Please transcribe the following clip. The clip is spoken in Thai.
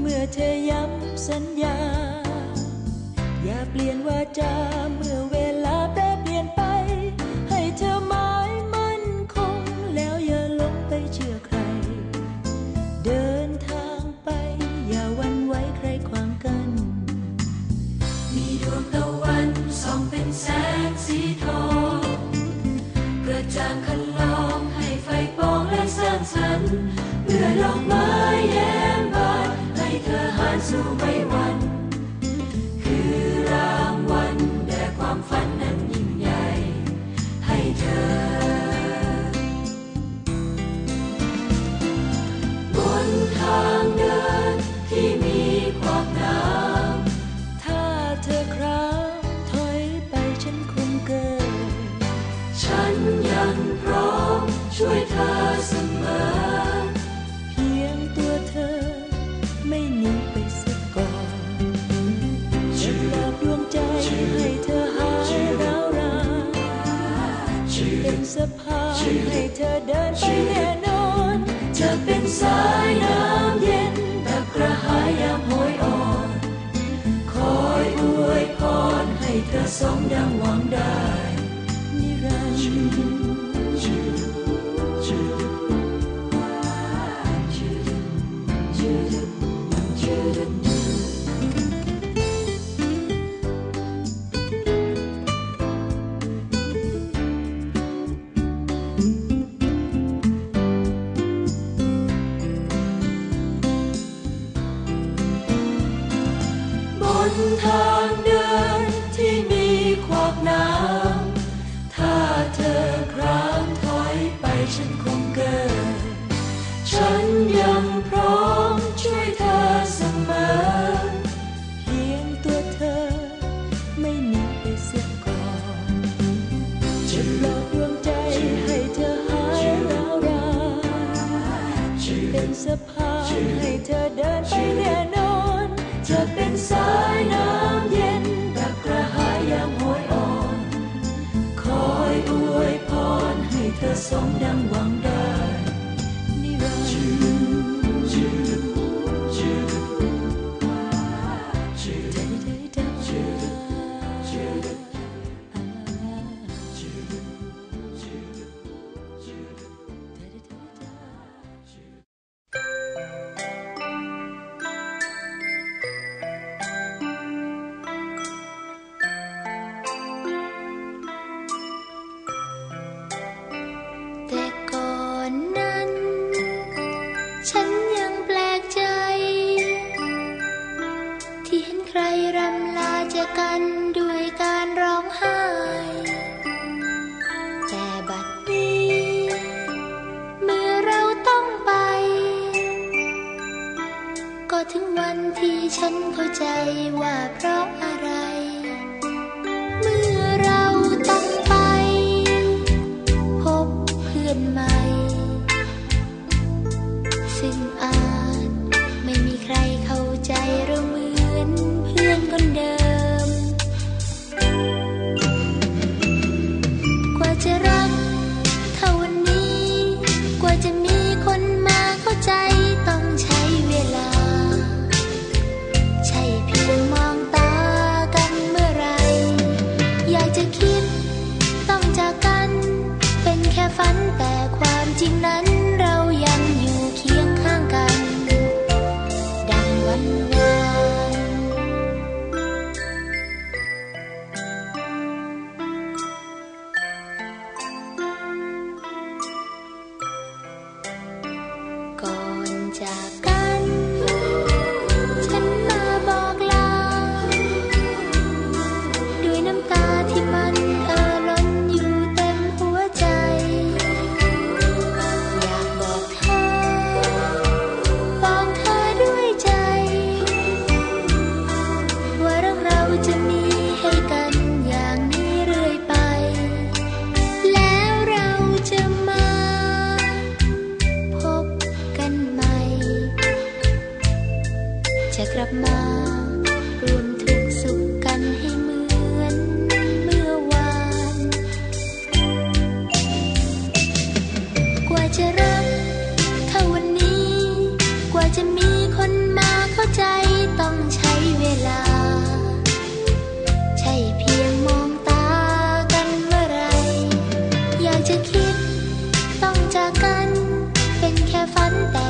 เมื่อเธอย้ำสัญญา อย่าเปลี่ยนวาจา จางคันลองให้ไฟปองและสร้างสรรค์เมื่อดอกไม้แย้มบานให้เธอหานสู่ไม่วัน พาให้เธอเดินไปแน่นอน จะเป็นสายน้ำเย็นแบบกระหายยามโหยอ่อน คอยอวยพรให้เธอสมดังหวังได้นิรันดร์ ทางเดินที่มีขวากน้ำ ถ้าเธอครางถอยไปฉันคงเกิน ฉันยังพร้อมช่วยเธอเสมอ เพียงตัวเธอไม่หนีไปเสียก่อนจะหลอกดวงใจให้เธอหายร้าวรานเป็นสะพานให้เธอเดินไปแน่นอนจะเป็น สายน้ำเย็นรักกระหายยามห้อยอ่อน คอยอวยพรให้เธอสมดังหวังได้นิรันดร์ กลับมารวมทุกสุขกันให้เหมือนเมื่อวาน กว่าจะรักเท่าวันนี้ กว่าจะมีคนมาเข้าใจต้องใช้เวลา ใช่เพียงมองตากันเมื่อไร อยากจะคิดต้องจากกัน เป็นแค่ฝันแต่